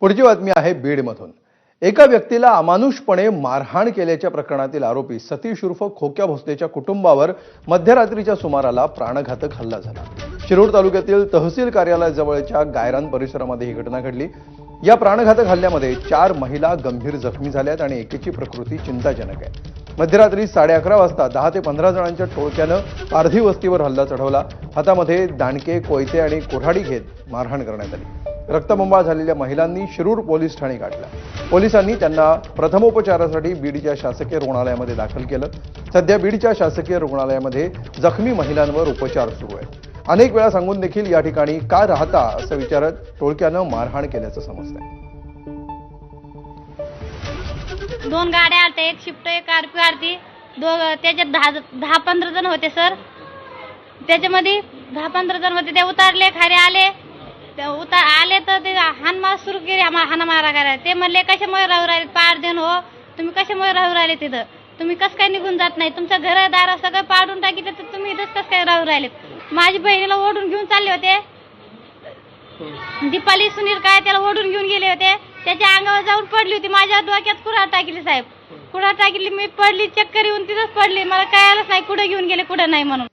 पुढची बातमी आहे बीडमधून. एका व्यक्तीला अमानुषपणे मारहाण केल्याच्या प्रकरणातील आरोपी सतीश उर्फ खोक्या भोसलेच्या कुटुंबावर मध्यरात्रीच्या सुमाराला प्राणघातक हल्ला झाला. शिरूर तालुक्यातील तहसील कार्यालयाजवळच्या गायरान परिसरामध्ये ही घटना घडली. या प्राणघातक हल्ल्यामध्ये चार महिला गंभीर जखमी झाल्यात आणि एकेची प्रकृती चिंताजनक आहे. मध्यरात्री साडे अकरा वाजता दहा ते पंधरा जणांच्या टोळक्यानं पारधी वस्तीवर हल्ला चढवला. हातामध्ये दांडके कोयते आणि कोठाडी घेत मारहाण करण्यात आली. रक्तबंबाळ झालेल्या महिलांनी शिरूर पोलीस ठाणे गाठल्या पोलिसांनी त्यांना प्रथमोपचारासाठी बीडच्या शासकीय रुग्णालयामध्ये दाखल केलं. सध्या बीडच्या शासकीय रुग्णालयामध्ये जखमी महिलांवर उपचार सुरू आहेत. अनेक वेळा सांगून देखील या ठिकाणी का राहता असं विचारत टोळक्यानं मारहाण केल्याचं समजतंय. दोन गाड्या आलत्या एक शिफ्ट एक आरपी आरती. दो त्याच्यात दहा दहा पंधरा जण होते सर. त्याच्यामध्ये दहा पंधरा जण होते ते उतारले खारे आले. उतार आले तर ते हानमार सुरू केली आम्हाला हाणामारा करायला. ते म्हणले कशामुळे राहू राहिले? पार देऊन हो. तुम्ही कशामुळे राहू राहिले तिथं? तुम्ही कसं काय निघून जात नाही? तुमचं घर दार सगळं पाडून टाकितलं तर तुम्ही इथंच कसं काय राहू राहिलेत माझी बहिणीला ओढून घेऊन चालले होते. दीपाली सुनील काय त्याला ओढून घेऊन गेले होते. त्याच्या अंगावर जाऊन पडली होती. माझ्या डोक्यात कुऱ्हाड टाकली साहेब. कुऱ्हाड टाकली मी पडली चक्कर येऊन तिथंच पडली. मला कळालंच नाही कुठं घेऊन गेले कुठं नाही म्हणून.